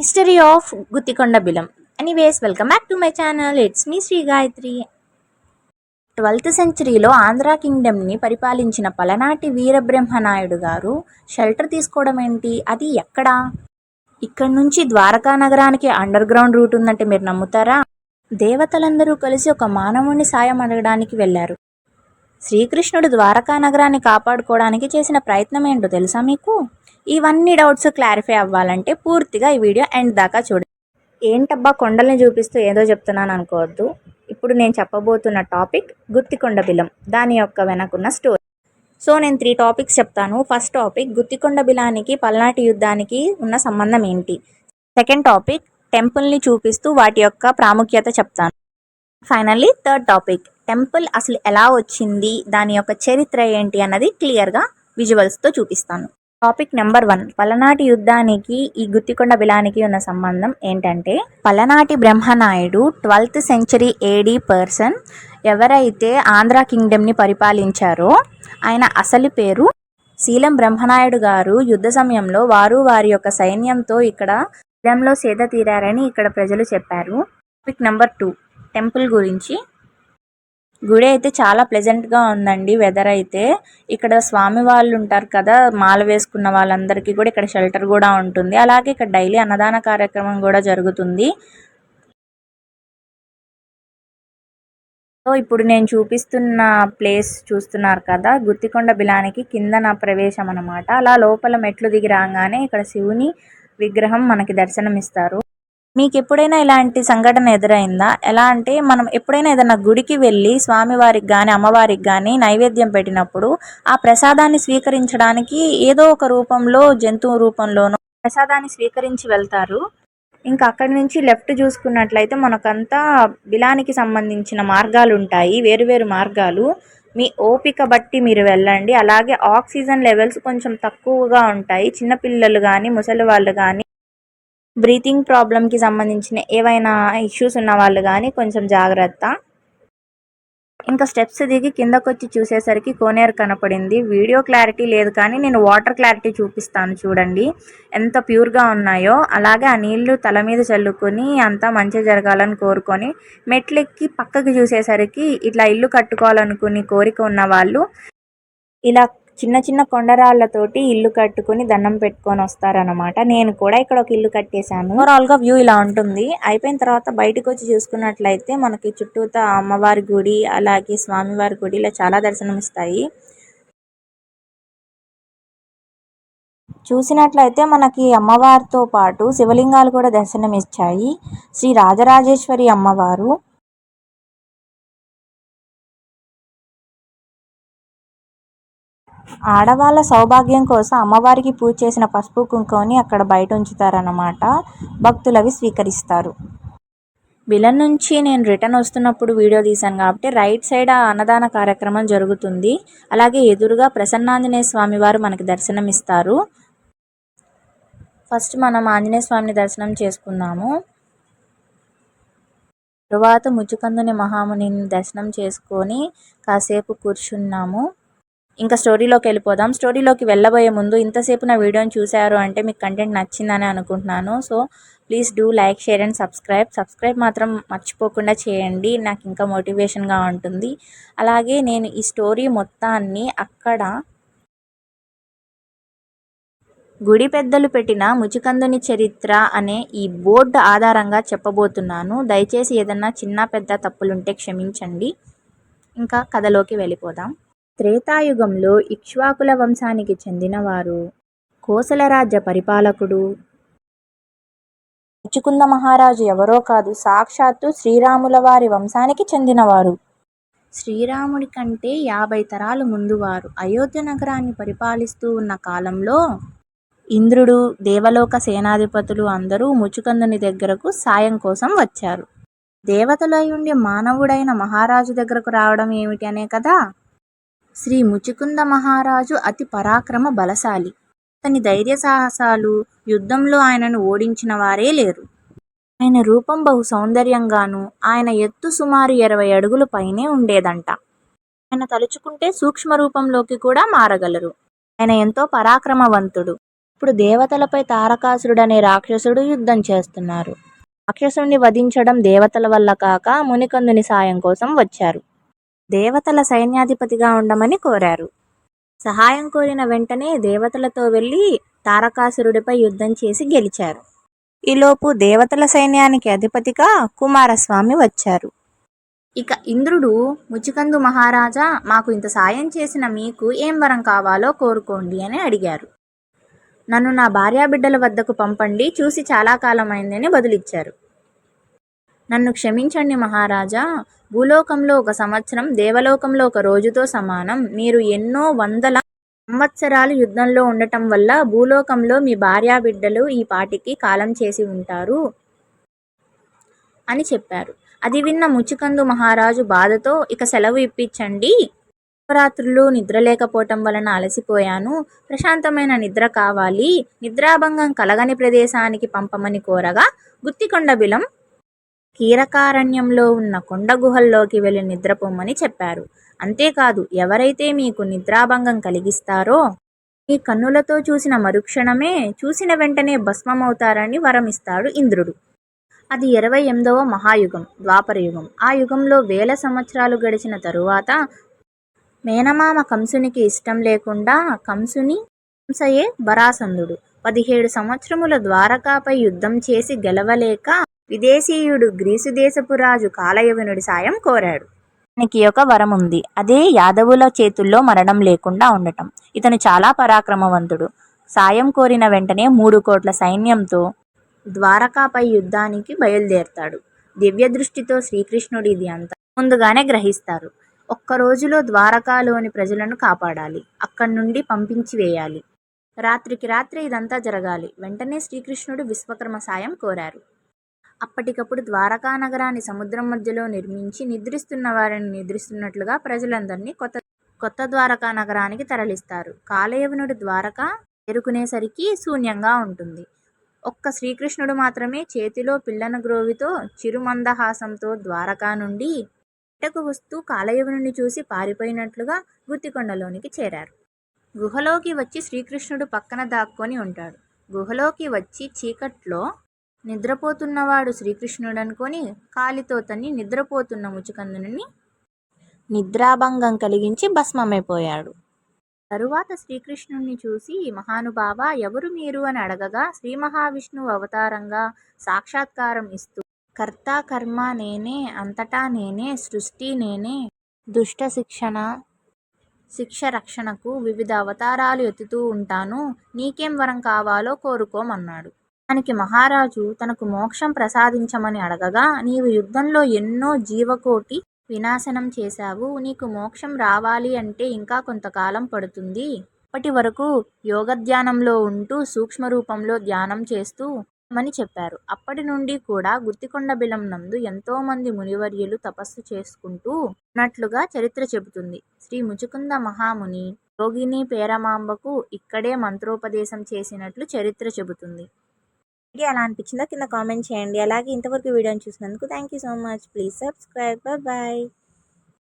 History of Guttikonda బిలం anyways welcome back to my channel it's me Sri Gayathri twelfth సెంచరీలో Andhra కింగ్డమ్ని పరిపాలించిన పలనాటి వీరబ్రహ్మనాయుడు గారు shelter తీసుకోవడం ఏంటి? అది ఎక్కడా? ఇక్కడ నుంచి ద్వారకా నగరానికి అండర్ గ్రౌండ్ రూట్ ఉందంటే మీరు నమ్ముతారా? దేవతలందరూ కలిసి ఒక మానవుని సాయం అడగడానికి వెళ్ళారు. శ్రీకృష్ణుడు ద్వారకా నగరాన్ని కాపాడుకోవడానికి చేసిన ప్రయత్నం ఏంటో తెలుసా మీకు? ఇవన్నీ డౌట్స్ క్లారిఫై అవ్వాలంటే పూర్తిగా ఈ వీడియో ఎండ్ దాకా చూడండి. ఏంటబ్బా కొండల్ని చూపిస్తూ ఏదో చెప్తున్నాను అనుకోవద్దు. ఇప్పుడు నేను చెప్పబోతున్న టాపిక్ గుత్తికొండ బిలం దాని యొక్క వెనకున్న స్టోరీ సో నేను త్రీ టాపిక్స్ చెప్తాను. ఫస్ట్ టాపిక్ గుత్తికొండ బిలానికి పల్నాటి యుద్ధానికి ఉన్న సంబంధం ఏంటి? సెకండ్ టాపిక్ టెంపుల్ని చూపిస్తూ వాటి యొక్క ప్రాముఖ్యత చెప్తాను. ఫైనల్లీ థర్డ్ టాపిక్ టెంపుల్ అసలు ఎలా వచ్చింది దాని యొక్క చరిత్ర ఏంటి అన్నది క్లియర్గా విజువల్స్తో చూపిస్తాను. టాపిక్ నెంబర్ వన్ పలనాటి యుద్ధానికి ఈ గుత్తికొండ బిలానికి ఉన్న సంబంధం ఏంటంటే పలనాటి Brahmanaidu twelfth century AD person ఎవరైతే ఆంధ్ర కింగ్డమ్ని పరిపాలించారో ఆయన అసలు పేరు శీలం బ్రహ్మనాయుడు గారు. యుద్ధ సమయంలో వారు వారి యొక్క సైన్యంతో ఇక్కడ బిలంలో సేద తీరారని ఇక్కడ ప్రజలు చెప్పారు. టాపిక్ నెంబర్ టూ టెంపుల్ గురించి గుడి అయితే చాలా ప్లెజెంట్గా ఉందండి వెదర్ అయితే. ఇక్కడ స్వామి వాళ్ళు ఉంటారు కదా మాల వేసుకున్న వాళ్ళందరికీ కూడా ఇక్కడ షెల్టర్ కూడా ఉంటుంది. అలాగే ఇక్కడ డైలీ అన్నదాన కార్యక్రమం కూడా జరుగుతుంది. సో ఇప్పుడు నేను చూపిస్తున్న ప్లేస్ చూస్తున్నారు కదా గుత్తికొండ బిలానికి కింద నా ప్రవేశం అనమాట అలా లోపల మెట్లు దిగి రాగానే ఇక్కడ శివుని విగ్రహం మనకి దర్శనం ఇస్తారు మీకు ఎప్పుడైనా ఇలాంటి సంఘటన ఎదురైందా? ఎలా అంటే మనం ఎప్పుడైనా ఏదైనా గుడికి వెళ్ళి స్వామివారికి కానీ అమ్మవారికి కానీ నైవేద్యం పెట్టినప్పుడు ఆ ప్రసాదాన్ని స్వీకరించడానికి ఏదో ఒక రూపంలో జంతువు రూపంలోనూ ప్రసాదాన్ని స్వీకరించి వెళ్తారు. ఇంకా అక్కడి నుంచి లెఫ్ట్ చూసుకున్నట్లయితే మనకంతా బిలానికి సంబంధించిన మార్గాలు ఉంటాయి వేరువేరు మార్గాలు. మీ ఓపిక బట్టి మీరు వెళ్ళండి. అలాగే ఆక్సిజన్ లెవెల్స్ కొంచెం తక్కువగా ఉంటాయి. చిన్నపిల్లలు కానీ ముసలి వాళ్ళు కానీ బ్రీతింగ్ ప్రాబ్లంకి సంబంధించిన ఏవైనా ఇష్యూస్ ఉన్న వాళ్ళు కానీ కొంచెం జాగ్రత్త. ఇంకా స్టెప్స్ దిగి కిందకు వచ్చి చూసేసరికి కోనేరు కనపడింది. వీడియో క్లారిటీ లేదు కానీ నేను వాటర్ క్లారిటీ చూపిస్తాను చూడండి. ఎంత ప్యూర్గా ఉన్నాయో. అలాగే ఆ నీళ్ళు తల మీద చల్లుకొని అంతా మంచి జరగాలని కోరుకొని మెట్లెక్కి పక్కకి చూసేసరికి ఇట్లా ఇల్లు కట్టుకోవాలనుకుని కోరిక ఉన్న వాళ్ళు ఇలా చిన్న చిన్న కొండరాళ్ళతోటి ఇల్లు కట్టుకుని దండం పెట్టుకొని వస్తారనమాట నేను కూడా ఇక్కడ ఒక ఇల్లు కట్టేశాను. ఓవరాల్గా వ్యూ ఇలా ఉంటుంది. అయిపోయిన తర్వాత బయటకు వచ్చి చూసుకున్నట్లయితే మనకి చుట్టూతా అమ్మవారి గుడి అలాగే స్వామివారి గుడి ఇలా చాలా దర్శనం ఇస్తాయి. చూసినట్లయితే మనకి అమ్మవారితో పాటు శివలింగాలు కూడా దర్శనం ఇచ్చాయి శ్రీ రాజరాజేశ్వరి అమ్మవారు. ఆడవాళ్ళ సౌభాగ్యం కోసం అమ్మవారికి పూజ చేసిన పసుపు కుంకుమని అక్కడ బయట ఉంచుతారన్నమాట భక్తులు అవి స్వీకరిస్తారు. విలన్ నుంచి నేను రిటర్న్ వస్తున్నప్పుడు వీడియో తీశాను కాబట్టి రైట్ సైడ్ ఆ అన్నదాన కార్యక్రమం జరుగుతుంది. అలాగే ఎదురుగా ప్రసన్నాంజనేయ స్వామి వారు మనకి దర్శనం ఇస్తారు ఫస్ట్ మనం ఆంజనేయ స్వామిని దర్శనం చేసుకున్నాము తరువాత ముచ్చుకందుని మహామునిని దర్శనం చేసుకొని కాసేపు కూర్చున్నాము. ఇంకా స్టోరీలోకి వెళ్ళిపోదాం. స్టోరీలోకి వెళ్ళబోయే ముందు ఇంతసేపు నా వీడియోని చూశారు అంటే మీకు కంటెంట్ నచ్చిందని అనుకుంటున్నాను. So please do like share and subscribe. Subscribe మాత్రం మర్చిపోకుండా చేయండి. నాకు ఇంకా మోటివేషన్గా ఉంటుంది. అలాగే నేను ఈ స్టోరీ మొత్తాన్ని అక్కడ గుడి పెద్దలు పెట్టిన ముచికందుని చరిత్ర అనే ఈ బోర్డు ఆధారంగా చెప్పబోతున్నాను. దయచేసి ఏదన్నా చిన్న పెద్ద తప్పులుంటే క్షమించండి. ఇంకా కథలోకి వెళ్ళిపోదాం. త్రేతాయుగంలో ఇక్ష్వాకుల వంశానికి చెందినవారు. కోసల రాజ్య పరిపాలకుడు. ముచుకుంద మహారాజు ఎవరో కాదు సాక్షాత్తు శ్రీరాముల వారి వంశానికి చెందినవారు. శ్రీరాముడి కంటే యాభై తరాలు ముందువారు. అయోధ్య నగరాన్ని పరిపాలిస్తూ ఉన్న కాలంలో ఇంద్రుడు దేవలోక సేనాధిపతులు అందరూ ముచుకందుని దగ్గరకు సాయం కోసం వచ్చారు. దేవతలై ఉండి మానవుడైన మహారాజు దగ్గరకు రావడం ఏమిటి అనే కదా? శ్రీ ముచుకుంద మహారాజు అతి పరాక్రమ బలశాలి. అతని ధైర్య సాహసాలు యుద్ధంలో ఆయనను ఓడించిన వారే లేరు. ఆయన రూపం బహు సౌందర్యంగాను ఆయన ఎత్తు సుమారు ఇరవై అడుగుల పైనే ఉండేదంట. ఆయన తలుచుకుంటే సూక్ష్మ రూపంలోకి కూడా మారగలరు. ఆయన ఎంతో పరాక్రమవంతుడు. ఇప్పుడు దేవతలపై తారకాసురుడనే రాక్షసుడు యుద్ధం చేస్తున్నారు. రాక్షసుడిని వధించడం దేవతల వల్ల కాక మునికందుని సాయం కోసం వచ్చారు. దేవతల సైన్యాధిపతిగా ఉండమని కోరారు. సహాయం కోరిన వెంటనే దేవతలతో వెళ్ళి తారకాసురుడిపై యుద్ధం చేసి గెలిచారు. ఈలోపు దేవతల సైన్యానికి అధిపతిగా కుమారస్వామి వచ్చారు. ఇక ఇంద్రుడు ముచికందు మహారాజా మాకు ఇంత సాయం చేసిన మీకు ఏం వరం కావాలో కోరుకోండి అని అడిగారు. నన్ను నా భార్యాబిడ్డల వద్దకు పంపండి చూసి చాలా కాలమైందని బదులిచ్చారు. నన్ను క్షమించండి మహారాజా. భూలోకంలో ఒక సంవత్సరం దేవలోకంలో ఒక రోజుతో సమానం. మీరు ఎన్నో వందల సంవత్సరాలు యుద్ధంలో ఉండటం వల్ల భూలోకంలో మీ భార్యా బిడ్డలు ఈ పాటికి కాలం చేసి ఉంటారు అని చెప్పారు. అది విన్న ముచికందు మహారాజు బాధతో ఇక సెలవు ఇప్పించండి. రాత్రులు నిద్ర లేకపోవటం వలన అలసిపోయాను. ప్రశాంతమైన నిద్ర కావాలి. నిద్రాభంగం కలగని ప్రదేశానికి పంపమని కోరగా గుత్తికొండ బిలం కీరకారణ్యంలో ఉన్న కొండ గుహల్లోకి వెళ్ళి నిద్రపోమని చెప్పారు. అంతేకాదు ఎవరైతే మీకు నిద్రాభంగం కలిగిస్తారో మీ కన్నులతో చూసిన మరుక్షణమే చూసిన వెంటనే భస్మమవుతారని వరమిస్తాడు ఇంద్రుడు. అది ఇరవై ఎనిమిదవ మహాయుగం ద్వాపర యుగం. ఆ యుగంలో వేల సంవత్సరాలు గడిచిన తరువాత మేనమామ కంసునికి ఇష్టం లేకుండా కంసుని కంసయే బరాసందుడు పదిహేడు సంవత్సరముల ద్వారకాపై యుద్ధం చేసి గెలవలేక విదేశీయుడు గ్రీసు దేశపు రాజు కాలయవనుడి సాయం కోరాడు. ఇతనికి ఒక వరం ఉంది. అదే యాదవుల చేతుల్లో మరణం లేకుండా ఉండటం. ఇతను చాలా పరాక్రమవంతుడు. సాయం కోరిన వెంటనే మూడు కోట్ల సైన్యంతో ద్వారకాపై యుద్ధానికి బయలుదేరతాడు. దివ్య దృష్టితో శ్రీకృష్ణుడు ఇది అంతా ముందుగానే గ్రహిస్తారు. ఒక్క రోజులో ద్వారకాలోని ప్రజలను కాపాడాలి. అక్కడి నుండి పంపించి వేయాలి. రాత్రికి రాత్రి ఇదంతా జరగాలి. వెంటనే శ్రీకృష్ణుడు విశ్వకర్మ సాయం కోరారు. అప్పటికప్పుడు ద్వారకా నగరాన్ని సముద్రం మధ్యలో నిర్మించి నిద్రిస్తున్న వారిని నిద్రిస్తున్నట్లుగా ప్రజలందరినీ కొత్త కొత్త ద్వారకా నగరానికి తరలిస్తారు. కాలయవనుడు ద్వారక చేరుకునేసరికి శూన్యంగా ఉంటుంది. ఒక్క శ్రీకృష్ణుడు మాత్రమే చేతిలో పిల్లన గ్రోవితో చిరుమందహాసంతో ద్వారకా నుండి ఇటకు వస్తూ కాలయవనుని చూసి పారిపోయినట్లుగా గుత్తికొండలోనికి చేరారు. గుహలోకి వచ్చి శ్రీకృష్ణుడు పక్కన దాక్కొని ఉంటాడు. గుహలోకి వచ్చి చీకట్లో నిద్రపోతున్నవాడు శ్రీకృష్ణుడు అనుకొని కాలితో తన్ని నిద్రపోతున్న ముచుకందుని నిద్రాభంగం కలిగించి భస్మమైపోయాడు. తరువాత శ్రీకృష్ణుణ్ణి చూసి మహానుభావ ఎవరు మీరు అని అడగగా శ్రీ మహావిష్ణువు అవతారంగా సాక్షాత్కారం ఇస్తూ కర్త కర్మ నేనే అంతటా నేనే సృష్టి నేనే దుష్ట శిక్షణ శిక్ష రక్షణకు వివిధ అవతారాలు ఎత్తుతూ ఉంటాను నీకేం వరం కావాలో కోరుకోమన్నాడు. దానికి మహారాజు తనకు మోక్షం ప్రసాదించమని అడగగా నీవు యుద్ధంలో ఎన్నో జీవకోటి వినాశనం చేశావు. నీకు మోక్షం రావాలి అంటే ఇంకా కొంతకాలం పడుతుంది. అప్పటి వరకు యోగ ధ్యానంలో ఉంటూ సూక్ష్మ రూపంలో ధ్యానం చేస్తూ మని చెప్పారు. అప్పటి నుండి కూడా గుత్తికొండ బిలం నందు ఎంతోమంది మునివర్యులు తపస్సు చేసుకుంటూ ఉన్నట్లుగా చరిత్ర చెబుతుంది. శ్రీ ముచుకుంద మహాముని యోగిని పేరమాంబకు ఇక్కడే మంత్రోపదేశం చేసినట్లు చరిత్ర చెబుతుంది. వీడియో ఎలా అనిపించిందో? కింద కామెంట్ చేయండి. అలాగే ఇంతవరకు వీడియోని చూసినందుకు thank you so much. Please subscribe. Bye.